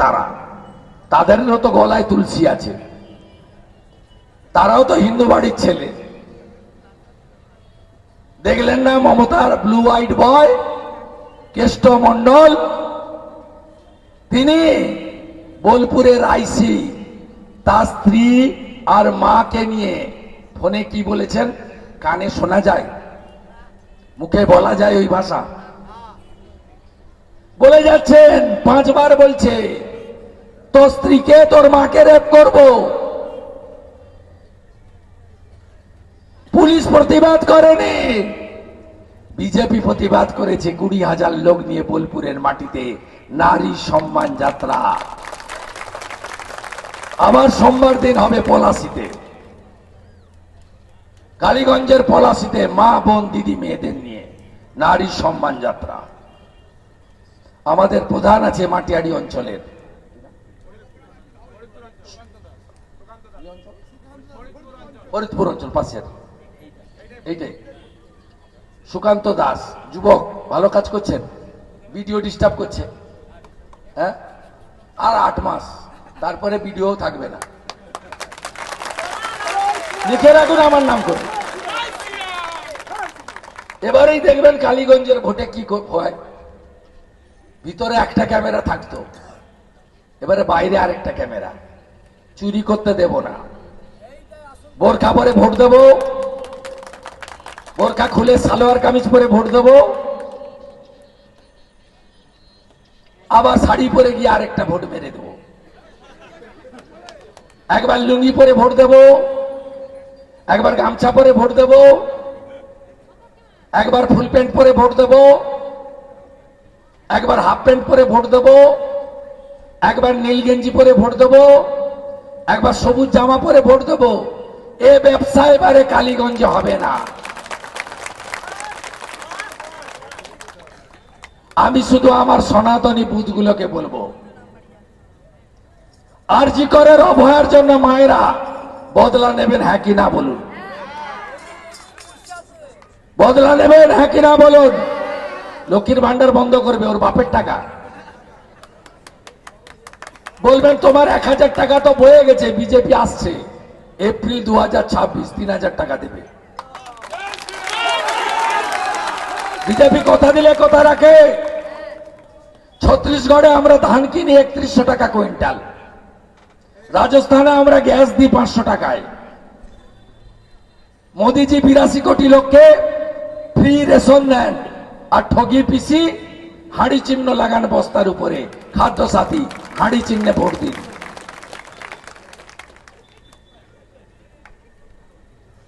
তারা। তাদেরও তো গলায় তুলসী আছে। তারাও তো হিন্দু বাড়ির ছেলে। দেখলেন না মমতার blue white boy Keshto Mondal তিনি বোলপুরের আইসি তার স্ত্রী আর মাকে নিয়ে ফোনে কি বলেছেন কানে শোনা যায়, মুখে বলা যায় ওই ভাষা। বলে যাচ্ছেন, পাঁচবার বলছে তোর স্ত্রীকে তোর মাকে রেপ করব। পুলিশ প্রতিবাদ করেনি। বিজেপি প্রতিবাদ করেছে কুড়ি হাজার লোক নিয়ে বোলপুরের মাটিতে নারী সম্মান যাত্রা। আবার সোমবার দিন হবে পলাশিতে। কালীগঞ্জের পলাশিতে মা, বোন, দিদি, মেয়েদের নিয়ে নারী সম্মান যাত্রা। আমাদের প্রধান আছে মাটিয়াড়ি অঞ্চলের। ফরিদপুর অঞ্চল পাশের এইটাই। সুকান্ত দাস, যুবক, ভালো কাজ করছেন ভিডিও ডিস্টার্ব করছে। হ্যাঁ? আর আট মাস, তারপরে ভিডিও থাকবে না। লিখে রাখুন আমার নাম করে। এবারেই দেখবেন কালীগঞ্জের ভোটে কি হয়। ভিতরে একটা ক্যামেরা থাকতো। এবারে বাইরে আরেকটা ক্যামেরা। চুরি করতে দেব না। বোরখা পরে ভোট দেব। বোরখা খুলে সালোয়ার কামিজ পরে ভোট দেব। আবার শাড়ি পরে গিয়ে আরেকটা ভোট মেরে দেব। একবার লুঙ্গি পরে ভোট দেব। একবার গামছা পরে ভোট দেব। একবার ফুল প্যান্ট পরে ভোট দেব। একবার হাফ প্যান্ট পরে ভোট দেব। একবার নীল গেঞ্জি পরে ভোট দেব। একবার সবুজ জামা পরে ভোট দেব। এ ব্যবসা এবারে কালীগঞ্জে হবে না। আমি শুধু আমার সনাতনী বুথগুলোকে বলব। আর জি করের অভয়ার জন্য মায়েরা বদলা নেবেন হ্যাঁ কি না বলুন? বদলা নেবেন হ্যাঁ কি না বলুন? লক্ষ্মীর ভান্ডার বন্ধ করবে ওর বাপের টাকা। বলবেন, তোমার এক হাজার টাকা তো বয়ে গেছে, বিজেপি আসছে। এপ্রিল দু হাজার ছাব্বিশ তিন হাজার টাকা দেবে। বিজেপি কথা দিলে কথা রাখে। ছত্রিশগড়ে আমরা ধান কিনি একত্রিশশো টাকা কুইন্টাল। রাজস্থানে আমরা গ্যাস দিই পাঁচশো টাকায়। মোদিজি বিরাশি কোটি লোককে ফ্রি রেশন দেন আর ঠগি পিসি হাড়ি চিহ্ন লাগান বস্তার উপরে। খাদ্য সাথী হাড়ি চিহ্নে ভোট দিন।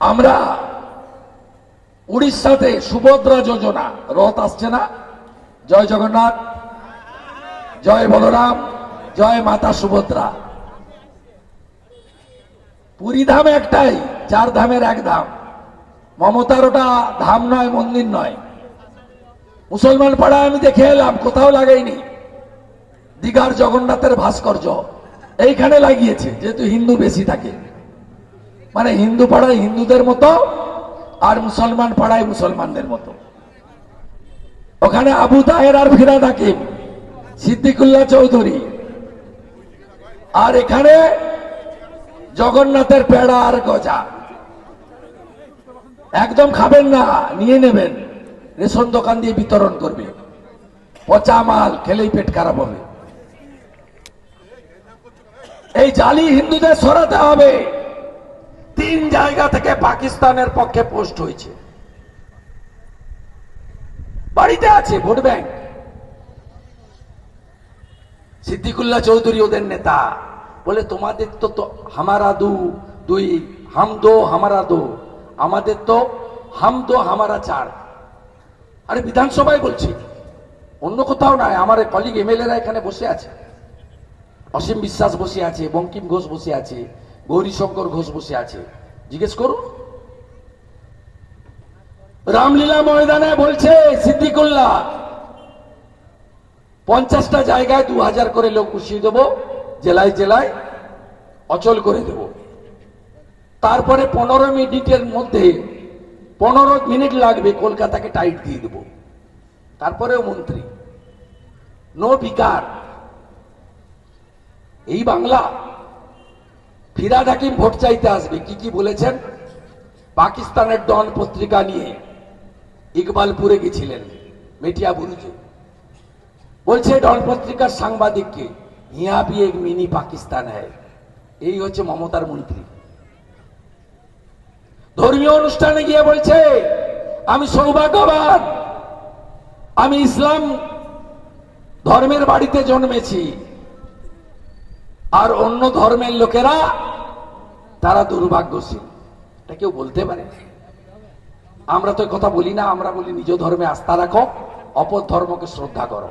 আমরা উড়িষ্যাতে সুভদ্রা যোজনা, রথ আসছে না? জয় জগন্নাথ, জয় বলরাম, জয় মাতা সুভদ্রা। পুরী ধাম একটাই, চার ধামের এক ধাম। মমতার ওটা ধাম নয়, মন্দির নয়। মুসলমান পাড়ায় আমি দেখে এলাম, কোথাও লাগাইনি। দীঘার জগন্নাথের ভাস্কর্য, এইখানে লাগিয়েছে, যেহেতু হিন্দু বেশি থাকে। মানে হিন্দু পাড়ায় হিন্দুদের মতো আর মুসলমান পাড়ায় মুসলমানদের মতো। ওখানে আবু তাহের আর ফিরাদ হাকিম, সিদ্দিকুল্লাহ চৌধুরী। আর এখানে জগন্নাথের পেড়া আর গজা। একদম খাবেন না, নিয়ে নেবেন। রেশন দোকান দিয়ে বিতরণ করবে। পচা মাল খেলেই পেট খারাপ হবে। এই জালি হিন্দুদের সরাতে হবে। তিন জায়গা থেকে পাকিস্তানের পক্ষে পোস্ট হয়েছে। বাড়িতে আছে ভোট ব্যাংক। সিদ্দিকুল্লাহ চৌধুরী ওদের নেতা। বলে, তোমাদের তো তো হামারা দু দুই হাম দো হামারা দো আমাদের তো হাম দো হামারা চার। আরে, বিধানসভায় বলছি, অন্য কোথাও নাই, আমার কলিগ এমএলএরা এখানে বসে আছে। অসীম বিশ্বাস বসে আছে, বঙ্কিম ঘোষ বসে আছে। গৌরীশঙ্কর ঘোষ বসে আছে। জিজ্ঞেস করুন। রামলীলা ময়দানে বলছে, সিদ্দিকুল্লাহ, পঞ্চাশটা জায়গায় দু হাজার করে লোক বসিয়ে দেবো, জেলায় জেলায় অচল করে দেব। তারপরে পনেরো মিনিটের মধ্যে পনেরো মিনিট লাগবে, কলকাতাকে টাইট দিয়ে দেব। তারপরেও মন্ত্রী। নো বিকার। এই বাংলা ফিরাদ হাকিম ভোট চাইতে আসবে, কি কি বলেছেন? পাকিস্তানের ডন পত্রিকা নিয়ে ইকবালপুরে গেছিলেন, মেটিয়া বুরুজে। বলছে, ডন পত্রিকার সাংবাদিককে ইয়া ভি এক মিনি পাকিস্তান হ্যায়। এই হচ্ছে মমতার মন্ত্রী। ধর্মীয় অনুষ্ঠানে গিয়ে বলছে, আমি সৌভাগ্যবান, আমি ইসলাম ধর্মের বাড়িতে জন্মেছি। আর অন্য ধর্মের লোকেরা তারা দুর্ভাগ্যশীল। এটা কেউ বলতে পারে? আমরা তো কথা বলি না, আমরা বলি নিজ ধর্মে আস্থা রাখো, অপর ধর্মকে শ্রদ্ধা করো।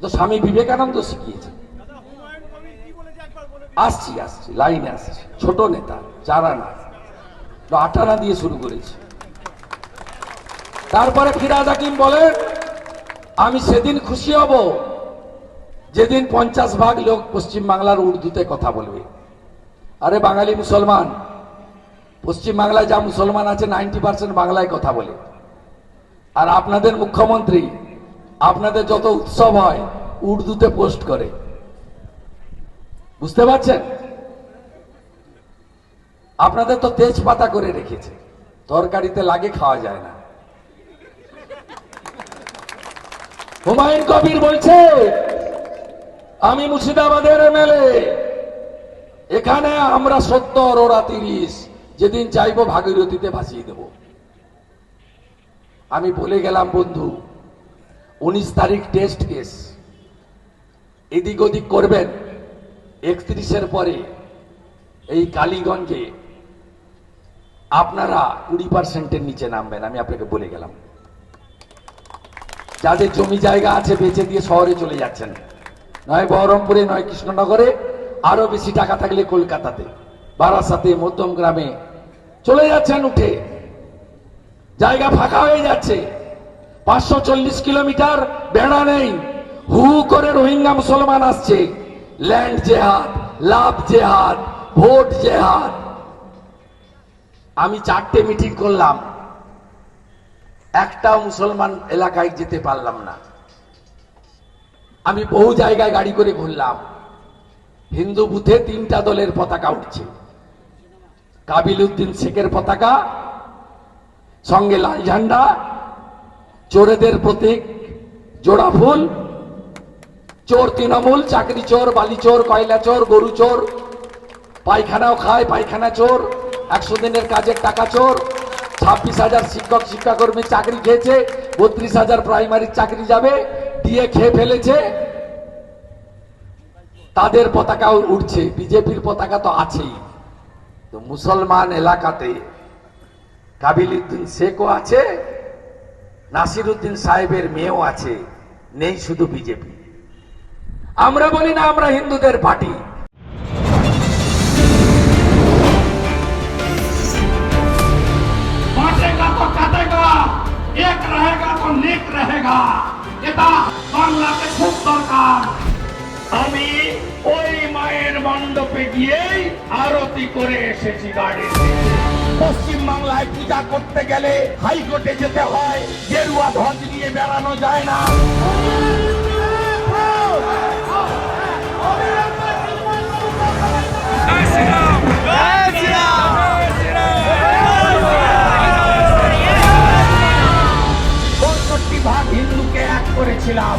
তো স্বামী বিবেকানন্দ শিখিয়েছে আসছি আসছি, লাইনে আসছি। ছোট নেতা চারা না। আটানা দিয়ে শুরু করেছি। তারপরে ফিরাজ হাকিম বলেন আমি সেদিন খুশি হব, যেদিন পঞ্চাশ ভাগ লোক পশ্চিম বাংলার উর্দুতে কথা বলবে। আরে বাঙালি মুসলমান, পশ্চিম বাংলায় যা মুসলমান আছে নাইনটি পার্সেন্ট বাংলায় কথা বলে। আর আপনাদের মুখ্যমন্ত্রী, আপনাদের যত উৎসব হয়, উর্দুতে পোস্ট করে। বুঝতে পারছেন? আপনাদের তো তেজপাতা করে রেখেছে, তরকারিতে লাগে খাওয়া যায় না। হুমায়ুন কবির বলছে, আমি মুর্শিদাবাদের এমএলএ। এখানে আমরা সত্তর ওরা তিরিশ, যেদিন চাইব ভাগীরথীতে ভাসিয়ে দেব। আমি বলে গেলাম, বন্ধু, উনিশ তারিখ টেস্ট কেস। এদিক ওদিক করবেন, একত্রিশের পরে এই কালীগঞ্জে আপনারা কুড়ি পার্সেন্টের নিচে নামবেন, আমি আপনাকে বলে গেলাম। যাদের জমি জায়গা আছে, বেঁচে দিয়ে শহরে চলে যাচ্ছেন। নয় বহরমপুরে, নয় কৃষ্ণনগরে আরও বেশি টাকা থাকলে কলকাতাতে, বারাসাতে মধ্যম গ্রামে চলে যাচ্ছেন উঠে। জায়গা ফাঁকা হয়ে যাচ্ছে। পাঁচশো চল্লিশ কিলোমিটার বেড়া নেই। হু করে রোহিঙ্গা মুসলমান আসছে। ল্যান্ড জেহাদ, লাভ জেহাদ, ভোট জেহাদ। আমি চারটে মিটিং করলাম। একটাও মুসলমান এলাকায় যেতে পারলাম না। আমি বহু জায়গায় গাড়ি করে ঘুরলাম। হিন্দু বুথে তিনটা দলের পতাকা উঠছে। কাবিল উদ্দিন শেখের পতাকা, সঙ্গে লাল ঝান্ডা, চোরেদের প্রতীক, জোড়া ফুল, চোর তৃণমূল, চাকরি চোর, বালি চোর, কয়লা চোর, গরু চোর, পায়খানাও খায়, পায়খানা চোর, একশো দিনের কাজের টাকা চোর, ছাব্বিশ হাজার শিক্ষক শিক্ষাকর্মীর চাকরি খেয়েছে, বত্রিশ হাজার প্রাইমারির চাকরি যাবে, দিয়ে খেয়ে ফেলেছে তাদের পতাকাও উঠছে বিজেপির পতাকা তো আছেই তো মুসলমান এলাকাতে কাবিল উদ্দিন শেখও আছে নাসির উদ্দিন সাহেবের মেয়েও আছে নেই শুধু বিজেপি আমরা বলি না আমরা হিন্দুদের পার্টি बांटेगा तो काटेगा एक रहेगा तो नेक रहेगा মণ্ডপে গিয়েই আরতি করে এসেছি গাড়িতে পশ্চিম বাংলায় পূজা করতে গেলে হাইকোর্টে যেতে হয়, গেরুয়া ধ্বজ নিয়ে বেড়ানো যায় না। ভাগ হিন্দুকে এক করেছিলাম।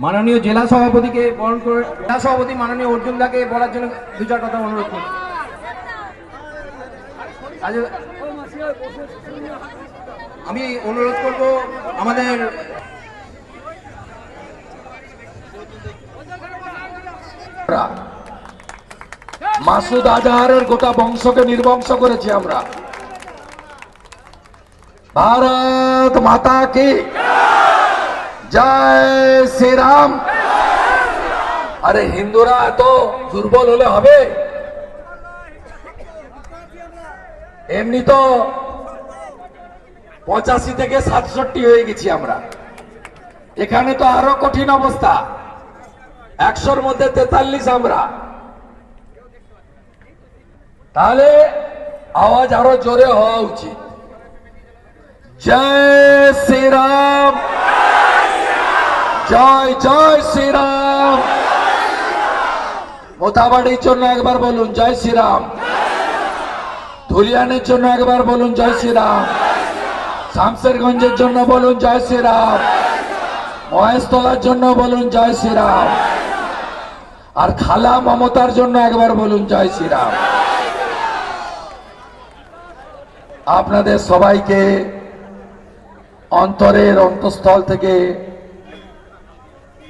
মাননীয় জেলা সভাপতিকে বরণ করে জেলা সভাপতি মাননীয় অর্জুন দাকে বলার জন্য দু চার কথা অনুরোধ আজ- আমি অনুরোধ করব আমাদের মাসুদ আজহারের গোটা বংশকে নির্বংশ করেছি আমরা। ভারত মাতা কি? জয় শ্রীরাম। আরে হিন্দুরা এত দুর্বল হলে হবে? এমনি তো পঁচাশি থেকে সাতষট্টি হয়ে গেছি আমরা। এখানে তো আরও কঠিন অবস্থা। একশোর মধ্যে তেতাল্লিশ আমরা। তাহলে আওয়াজ আরও জোরে হওয়া উচিত। জয় শ্রীরাম। জয় জয় শ্রীরাম। মোতাবাড়ির জন্য একবার বলুন, জয় শ্রীরাম। ধুলিয়ানের জন্য একবার বলুন, জয় শ্রীরাম। শামসেরগঞ্জের জন্য বলুন, জয় শ্রীরাম। মহেশতলার জন্য বলুন, জয় শ্রীরাম। আর খালা মমতার জন্য একবার বলুন, জয় শ্রীরাম। আপনাদের সবাইকে অন্তরের অন্তঃস্থল থেকে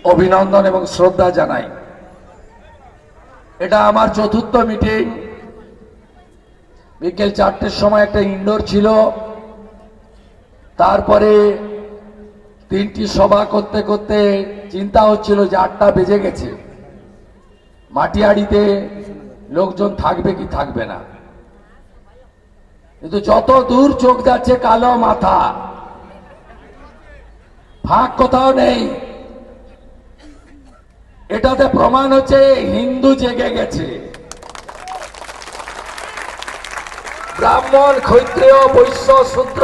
অভিনন্দন এবং শ্রদ্ধা জানাই। এটা আমার চতুর্থ মিটিং বিকেল চারটের সময় একটা ইনডোর ছিল। তারপরে তিনটি সভা করতে করতে চিন্তা হচ্ছিল যে আটটা বেজে গেছে। মাটিয়াড়িতে লোকজন থাকবে কি থাকবে না। কিন্তু যত দূর চোখ যাচ্ছে কালো মাথা। ফাঁক কোথাও নেই। এটাতে প্রমাণ হচ্ছে হিন্দু জেগে গেছে। ব্রাহ্মণ, ক্ষত্রিয়, বৈশ্য, শূদ্র।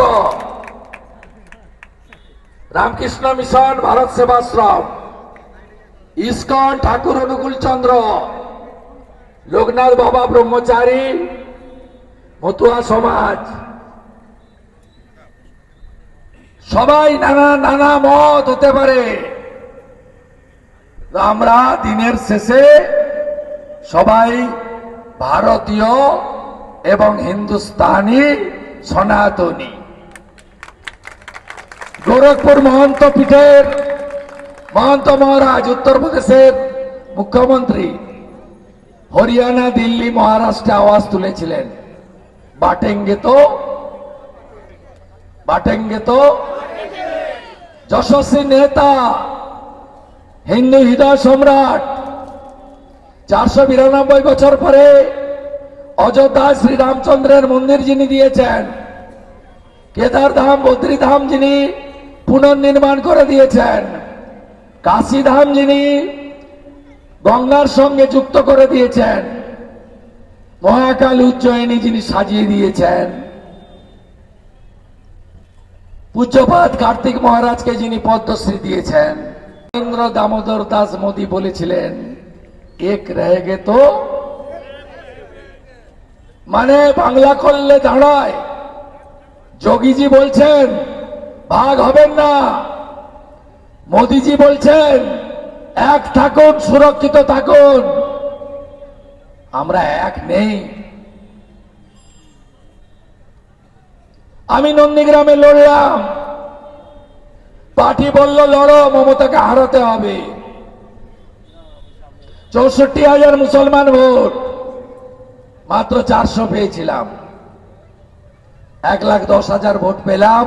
রামকৃষ্ণ মিশন, ভারত সেবাশ্রম। ইস্কন, ঠাকুর অনুকূল চন্দ্র। লোকনাথ বাবা ব্রহ্মচারী, মতুয়া সমাজ। সবাই নানা নানা মত হতে পারে। তো আমরা দিনের শেষে সবাই ভারতীয় এবং হিন্দুস্তানি সনাতনী। গোরখপুর মহন্ত পীঠের মহন্ত মহারাজ উত্তরপ্রদেশের মুখ্যমন্ত্রী হরিয়ানা, দিল্লি, মহারাষ্ট্রে আওয়াজ তুলেছিলেন। বাটেঙ্গে তো বাটেঙ্গে তো, যশস্বী নেতা হিন্দু হৃদয় সম্রাট। চারশো বিরানব্বই বছর পরে অযোধ্যা শ্রী রামচন্দ্রের মন্দির যিনি দিয়েছেন কেদার ধাম বদ্রী ধাম যিনি পুনর্নির্মাণ করে দিয়েছেন কাশী ধাম যিনি গঙ্গার সঙ্গে যুক্ত করে দিয়েছেন, মহাকাল উজ্জয়িনী যিনি সাজিয়ে দিয়েছেন। পূজ্যপাত কার্তিক মহারাজকে যিনি পদ্মশ্রী দিয়েছেন। রবীন্দ্র দামোদর দাস মোদী বলেছিলেন এক রেগে তো? মানে বাংলা করলে দাঁড়ায়। যোগীজি বলছেন, ভাগ হবেন না। মোদিজি বলছেন, এক থাকুন, সুরক্ষিত থাকুন। আমরা এক নেই। আমি নন্দীগ্রামে লড়লাম। পার্টি বলল, লড়ো, মমতাকে হারাতে হবে। চৌষট্টি হাজার মুসলমান ভোট। মাত্র চারশো পেয়েছিলাম। এক লাখ দশ হাজার ভোট পেলাম।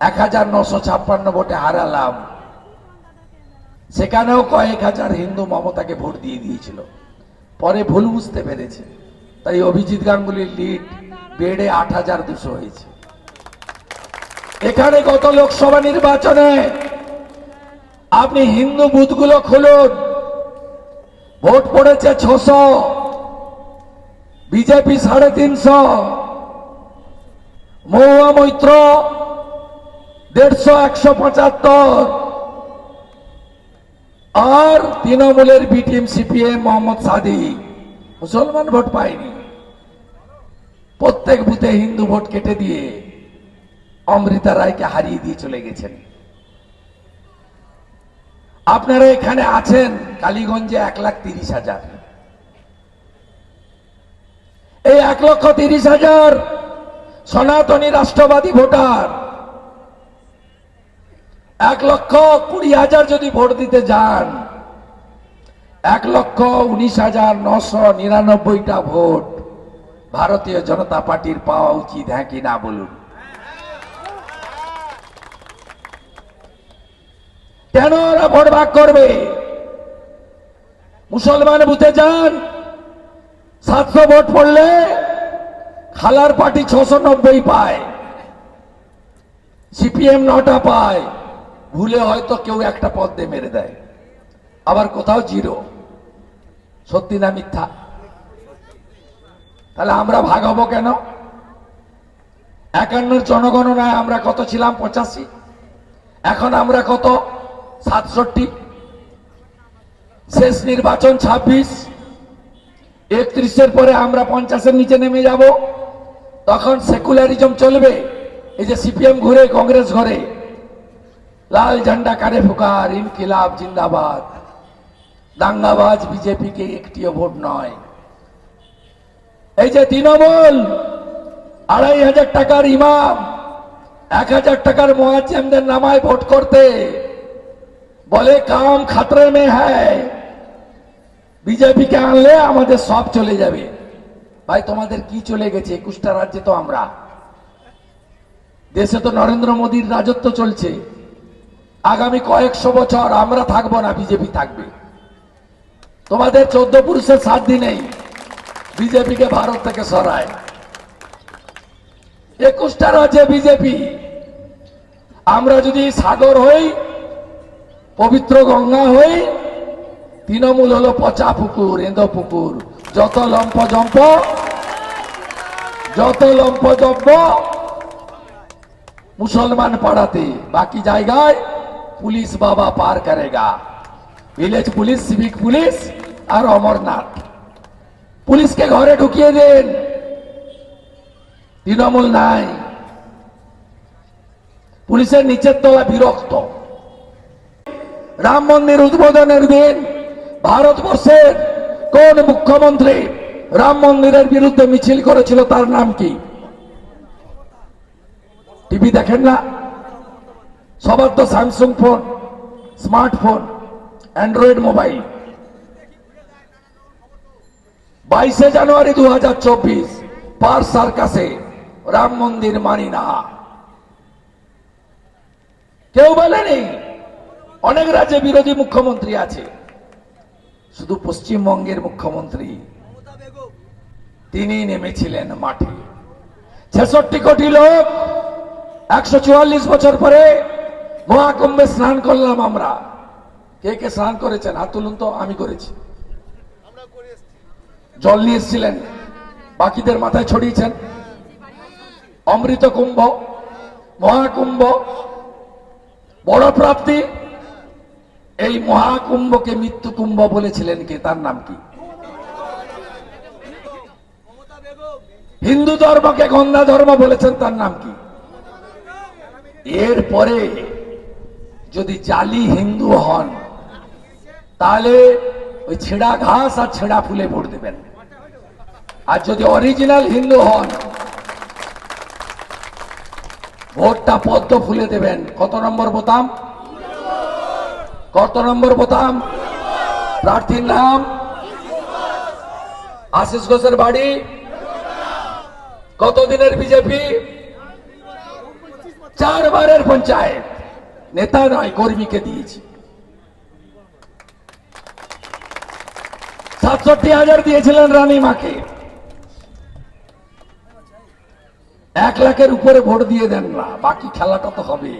এক হাজার নশো ছাপ্পান্ন ভোটে হারালাম। সেখানেও কয়েক হাজার হিন্দু মমতাকে ভোট দিয়ে দিয়েছিল। পরে ভুল বুঝতে পেরেছে। তাই অভিজিৎ গাঙ্গুলির লিড বেড়ে আট হাজার দুশো হয়েছে। এখানে গত লোকসভা নির্বাচনে আপনি হিন্দু বুথগুলো খুলুন। ভোট পড়েছে ছশো, বিজেপি সাড়ে তিনশো, মহুয়া মৈত্র দেড়শো, একশো পঁচাত্তর। আর তৃণমূলের বিটিএম, সিপিএম মোহাম্মদ সাদি মুসলমান ভোট পায়নি। প্রত্যেক বুথে হিন্দু ভোট কেটে দিয়ে অমৃতা রায়কে হারিয়ে দিয়ে চলে গেছেন। আপনারা এখানে আছেন কালীগঞ্জে এক লাখ তিরিশ হাজার। এই এক লক্ষ তিরিশ হাজার সনাতনী রাষ্ট্রবাদী ভোটার। এক লক্ষ কুড়ি হাজার যদি ভোট দিতে যান, এক লক্ষ উনিশ হাজার নশো নিরানব্বইটা ভোট ভারতীয় জনতা পার্টির পাওয়া উচিত হ্যাঁ কি না বলুন? কেন ওরা ভোট ভাগ করবে? মুসলমান বুথে যান, সাতশো ভোট পড়লে খালার পার্টি ছশো নব্বই পায়, সিপিএম নটা পায়, ভুলে হয়তো কেউ একটা পদ দিয়ে মেরে দেয়। আবার কোথাও জিরো। সত্যি না মিথ্যা? তাহলে আমরা ভাগ হব কেন? একান্নর জনগণনায় আমরা কত ছিলাম? পঁচাশি। এখন আমরা কত? সাতষট্টি। শেষ নির্বাচন ছাব্বিশ। একত্রিশের পরে আমরা পঞ্চাশের নিচে নেমে যাব। তখন সেকুলারিজম চলবে। এই যে সিপিএম ঘুরে, কংগ্রেস ঘরে। লাল ঝান্ডা কারে ফুকার, ইনকিলাব জিন্দাবাদ। দাঙ্গাবাজ বিজেপিকে একটিও ভোট নয়। এই যে তৃণমূল, আড়াই হাজার টাকার ইমাম, এক হাজার টাকার মোয়াজ্জেমদের নামায় ভোট করতে। বলে, কাম খাতরে মে হ্যায়। বিজেপিকে আনলে আমাদের সব চলে যাবে। ভাই, তোমাদের কি চলে গেছে? একুশটা রাজ্যে তো আমরা। দেশে তো নরেন্দ্র মোদীর রাজত্ব চলছে। আগামী কয়েকশো বছর আমরা থাকব না, বিজেপি থাকবে। তোমাদের চোদ্দ পুরুষের সাত দিনেই বিজেপিকে ভারত থেকে সরায়। একুশটা রাজ্যে বিজেপি। আমরা যদি সাগর হই পবিত্র গঙ্গা হই তৃণমূল হলো পচা পুকুর, এঁদো পুকুর। যত লম্প জম্প, যত লম্প জম্প মুসলমান পাড়াতে। বাকি জায়গায় পুলিশ বাবা পার করেগা। ভিলেজ পুলিশ, সিভিক পুলিশ আর অমরনাথ। পুলিশকে ঘরে ঢুকিয়ে দেন। তৃণমূল নাই। পুলিশের নিচের তলা বিরক্ত। রাম মন্দির উদ্বোধনের দিন ভারতবর্ষের কোন মুখ্যমন্ত্রী রাম মন্দিরের বিরুদ্ধে মিছিল করেছিল, তার নাম কি? টিভি দেখেন না? সবার তো Samsung phone, smartphone, Android mobile. বাইশে জানুয়ারি দু হাজার চব্বিশ, পার সার্কাসে রাম মন্দির মানি না কেউ বলেনি অনেক রাজ্যে বিরোধী মুখ্যমন্ত্রী আছে। শুধু পশ্চিমবঙ্গের মুখ্যমন্ত্রী। তিনি নেমেছিলেন মাঠে। ছেষট্টি কোটি লোক একশো চুয়াল্লিশ বছর পরে মহাকুম্ভে স্নান করলাম আমরা। কে কে স্নান করেছেন? হাত তুলুন তো, আমি করেছি। জল নিয়ে এসেছিলেন। বাকিদের মাথায় ছড়িয়েছেন। অমৃত কুম্ভ মহাকুম্ভ, বড় প্রাপ্তি। এই মহাকুম্ভকে মৃত্যু কুম্ভ বলেছিলেন কে? তার নাম কি? হিন্দু ধর্মকে গঙ্গা ধর্ম বলেছেন, তার নাম কি? এরপরে যদি জালি হিন্দু হন, তাহলে ওই ছেঁড়া ঘাস আর ছেঁড়া ফুলে ভোট দেবেন। আর যদি অরিজিনাল হিন্দু হন, ভোটটা পদ্ম ফুলে দেবেন। কত নম্বর বোতাম? কত নম্বর বোতাম? প্রার্থীর নাম? আশিস ঘোষের বাড়ি? কতদিনের বিজেপি? চারবারের পঞ্চায়েত। নেতা নয়, কর্মীকে দিয়েছি। সাতষট্টি হাজার দিয়েছিলেন রানী মাকে। এক লাখের উপরে ভোট দিয়ে দেন না, বাকি খেলাটা তো হবে।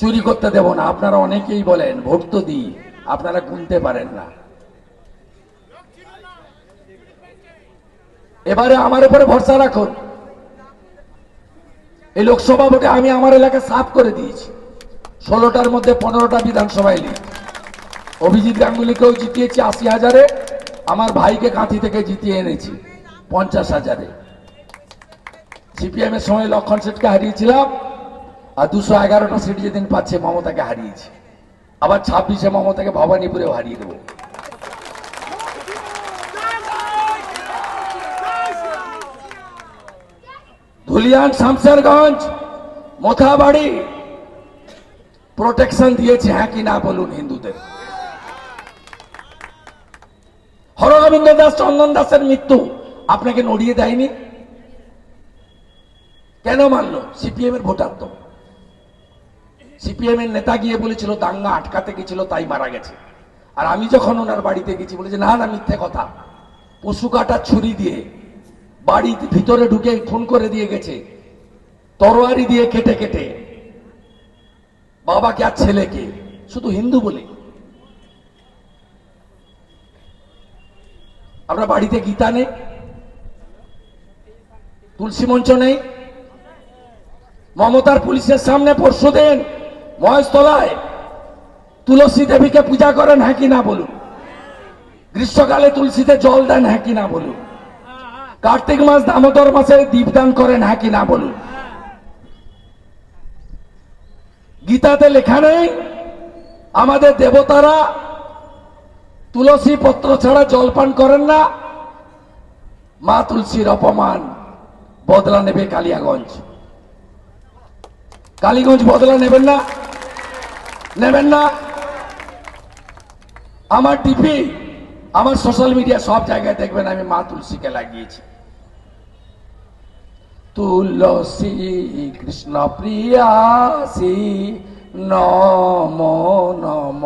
চুরি করতে দেব না। আপনারা অনেকেই বলেন, ভোট তো দিই, আপনারা গুনতে পারেন না। এবারে আমার উপরে ভরসা রাখুন। এই লোকসভা ভোটে আমি আমার এলাকা সাফ করে দিয়েছি। ষোলোটার মধ্যে পনেরোটা বিধানসভায় লিখ অভিজিৎ গাঙ্গুলিকেও জিতিয়েছি আশি হাজারে, আমার ভাইকে কাঁথি থেকে জিতিয়ে এনেছি পঞ্চাশ হাজারে। সিপিএম এর সময় লক্ষণ সেটকে হারিয়েছিলাম। আর দুশো এগারোটা সিট যেদিন পাচ্ছে, মমতাকে হারিয়েছে। আবার ছাব্বিশে মমতাকে ভবানীপুরে হারিয়ে দেবো। ধুলিয়ান, শামসেরগঞ্জ, মোথাবাড়ি। প্রোটেকশন দিয়েছে হ্যাঁ কি না বলুন হিন্দুদের। হরগোবিন্দ দাস, চন্দন দাসের মৃত্যু আপনাকে নড়িয়ে দেয়নি? কেন মানলো? সিপিএম এর ভোটার তো। সিপিএম এর নেতা গিয়ে বলেছিল, দাঙ্গা আটকাতে গেছিল, তাই মারা গেছে। আর আমি যখন ওনার বাড়িতে গেছি, বলেছে, না না, মিথ্যে কথা। পশু কাটা ছুরি দিয়ে বাড়ির ভিতরে ঢুকে খুন করে দিয়ে গেছে। তরোয়ারি দিয়ে কেটে কেটে। বাবাকে আর ছেলেকে, শুধু হিন্দু বলে। আমরা বাড়িতে গীতা নেই, তুলসী মঞ্চ নেই, মমতার পুলিশের সামনে পরশু দিন মহেশতলায় তুলসী দেবীকে পূজা করেন হ্যাঁ কি না বলুন? গ্রীষ্মকালে তুলসীতে জল দেন হ্যাঁ কি না বলুন? কার্তিক মাস দামোদর মাসে দীপদান করেন হ্যাঁ কি না বলুন? গীতাতে লেখা নেই, আমাদের দেবতারা তুলসী পত্র ছাড়া জলপান করেন না। মা তুলসীর অপমান, বদলা নেবে কালিয়াগঞ্জ। কালীগঞ্জ বদলা নেবেন না। নেবেন না। আমার টিপি আমার সোশ্যাল মিডিয়া সব জায়গায় দেখবেন, আমি মা তুলসীকে লাগিয়েছি। তুলসী কৃষ্ণ প্রিয়াসী নম নম।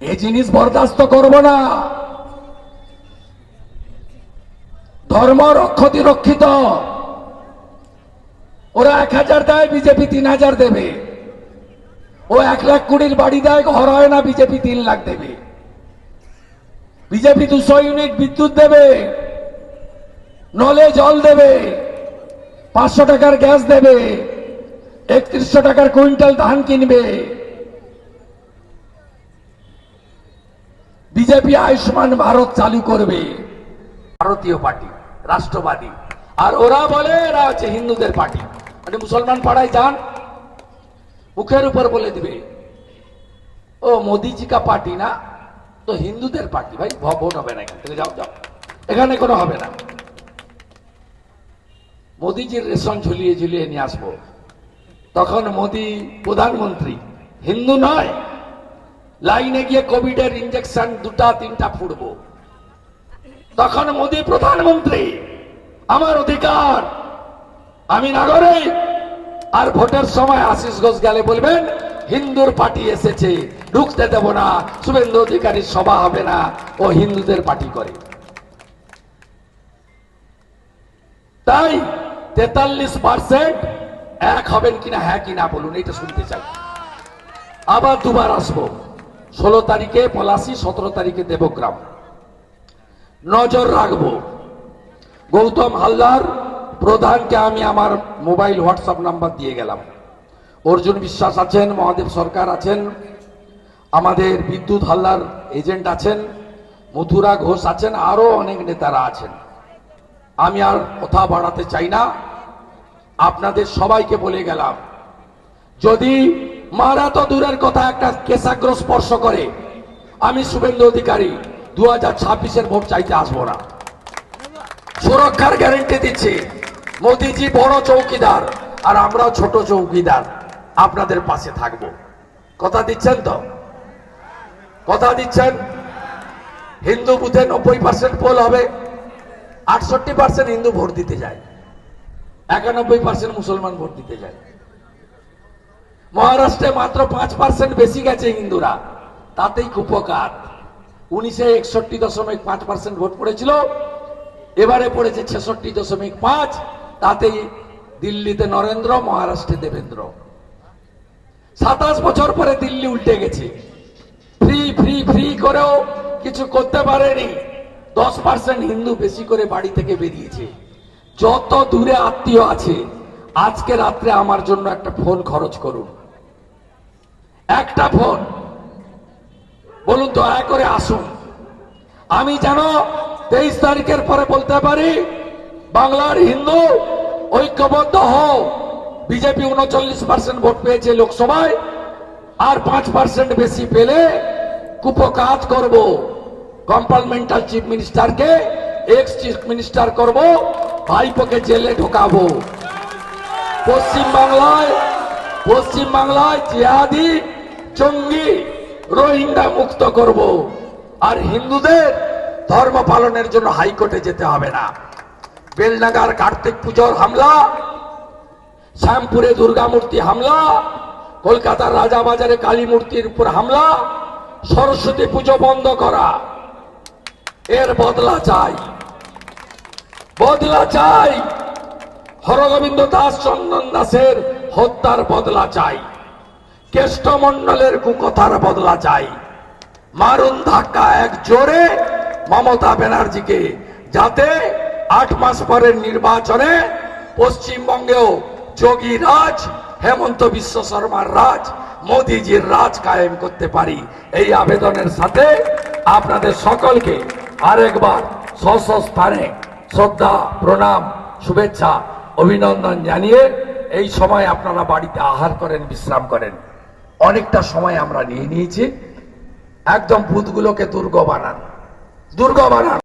এ জিনিস বরদাস্ত করব না। ধর্ম রক্ষতি রক্ষিত। ওরা এক হাজার দেয়, বিজেপি তিন হাজার দেবে। ও এক লাখ কুড়ির বাড়ি দেয় ঘর হয় না, বিজেপি তিন লাখ দেবে। বিজেপি দুশো ইউনিট বিদ্যুৎ দেবে, নলে জল দেবে, পাঁচশো টাকার গ্যাস দেবে, একত্রিশশো টাকার কুইন্টাল ধান কিনবে। বিজেপি আয়ুষ্মান ভারত চালু করবে। ভারতীয় পার্টি, রাষ্ট্রবাদী। আর ওরা বলে, এরা হচ্ছে হিন্দুদের পার্টি। মানে মুসলমান পাড়ায় যান মুখের উপর বলে দিবে, ও মোদিজি কা পার্টি না, তো হিন্দুদের পার্টি, ভাই ভোট হবে না এখান থেকে, যাও যাও, এখানে কোনো হবে না। মোদিজির রেশন ঝুলিয়ে ঝুলিয়ে নিয়ে আসব। তখন মোদি প্রধানমন্ত্রী, হিন্দু নয়, লাইনে গিয়ে কোভিডের ইঞ্জেকশন দুটা, তিনটা ফুটবো। তখন মোদি প্রধানমন্ত্রী, আমার অধিকার, আমি নাগরিক আর ভোটের সময় আশিস ঘোষ গেলে বলবেন, হিন্দুর পার্টি এসেছে, ঢুকতে দেব না, শুভেন্দু অধিকারীর সভা হবে না, ও হিন্দুদের পার্টি করে। তাই তেতাল্লিশ পার্সেন্ট এক হবেন কিনা হ্যাঁ কিনা বলুন, এটা শুনতে চাই। আবার দুবার আসব। ষোলো তারিখে পলাশি, সতেরো তারিখে দেবগ্রাম। নজর রাখব। গৌতম হালদার প্রধানকে আমি আমার মোবাইল, হোয়াটসঅ্যাপ নাম্বার দিয়ে গেলাম। অর্জুন বিশ্বাস আছেন, মহাদেব সরকার আছেন, আমাদের বিদ্যুৎ হাল্লার এজেন্ট আছেন, মথুরা ঘোষ আছেন, আরও অনেক নেতারা আছেন। আমি আর কথা বাড়াতে চাই না। আপনাদের সবাইকে বলে গেলাম, যদি মারা তো দূরের কথা একটা কেশাগ্র স্পর্শ করে, আমি শুভেন্দু অধিকারী দু হাজার ছাব্বিশের ভোট চাইতে আসব না। সুরক্ষার গ্যারেন্টি দিচ্ছি। মোদিজি বড় চৌকিদার, আর আমরাও ছোট চৌকিদার। আপনাদের পাশে থাকব। কথা দিচ্ছেন তো? কথা দিচ্ছেন? হিন্দু বুথে নব্বই পার্সেন্ট পোল হবে, আটষট্টি পার্সেন্ট হিন্দু ভোট দিতে যায়, একানব্বই পার্সেন্ট মুসলমান ভোট দিতে যায়। মহারাষ্ট্রে মাত্র পাঁচ পার্সেন্ট বেশি গেছে হিন্দুরা, তাতেই কুপকার উনিশে একষট্টি দশমিক পাঁচ পার্সেন্ট ভোট পড়েছিল, এবারে পড়েছে ছেষট্টি দশমিক পাঁচ তাতেই দিল্লিতে নরেন্দ্র, মহারাষ্ট্রে দেবেন্দ্র। সাতাশ বছর পরে দিল্লি উল্টে গেছে। ফ্রি ফ্রি ফ্রি করেও কিছু করতে পারেনি। দশ পার্সেন্ট হিন্দু বেশি করে বাড়ি থেকে বেরিয়েছে। যত দূরে আত্মীয় আছে, আজকে রাত্রে আমার জন্য একটা ফোন খরচ করুন। একটা ফোন। বলুন দয়া করে আসুন। আমি যেন তেইশ তারিখের পরে বলতে পারি, বাংলার হিন্দু ঐক্যবদ্ধ হও। বিজেপি উনচল্লিশ পার্সেন্ট ভোট পেয়েছে লোকসভায়, আর পাঁচ পার্সেন্ট বেশি পেলে কুপকাজ করব। Compartmental chief minister ex chief minister করব, ভাইপোকে জেলে ঢোকাবো। পশ্চিম বাংলায় পশ্চিম বাংলায় জিহাদি জঙ্গি রোহিঙ্গা মুক্ত করব। আর হিন্দুদের ধর্ম পালনের জন্য হাইকোর্টে যেতে হবে না। বেলনাগার কার্তিক পুজোর হামলা, শ্যামপুরে দুর্গা মূর্তি হামলা, কলকাতার রাজাবাজারে কালী মূর্তির উপর হামলা, সরস্বতী পুজো বন্ধ করা। এর বদলা চাই। বদলা চাই। হরগোবিন্দ দাস চন্দন দাসের হত্যার বদলা চাই। কেষ্টমণ্ডলের কুকথার বদলা চাই। মারুন ধাক্কা এক জোরে মমতা ব্যানার্জিকে, যাতে আট মাস পরের নির্বাচনে পশ্চিমবঙ্গেও যোগী রাজ, হেমন্ত বিশ্ব শর্মার রাজ, মোদিজির রাজ কায়েম করতে পারি। এই আবেদনের সাথে আপনাদের সকলকে আরেকবার স্থানে শ্রদ্ধা, প্রণাম, শুভেচ্ছা, অভিনন্দন জানিয়ে এই সময় আপনারা বাড়িতে আহার করেন, বিশ্রাম করেন। অনেকটা সময় আমরা নিয়ে নিয়েছি। একদম বুথগুলোকে দুর্গ বানান। দুর্গ বানান।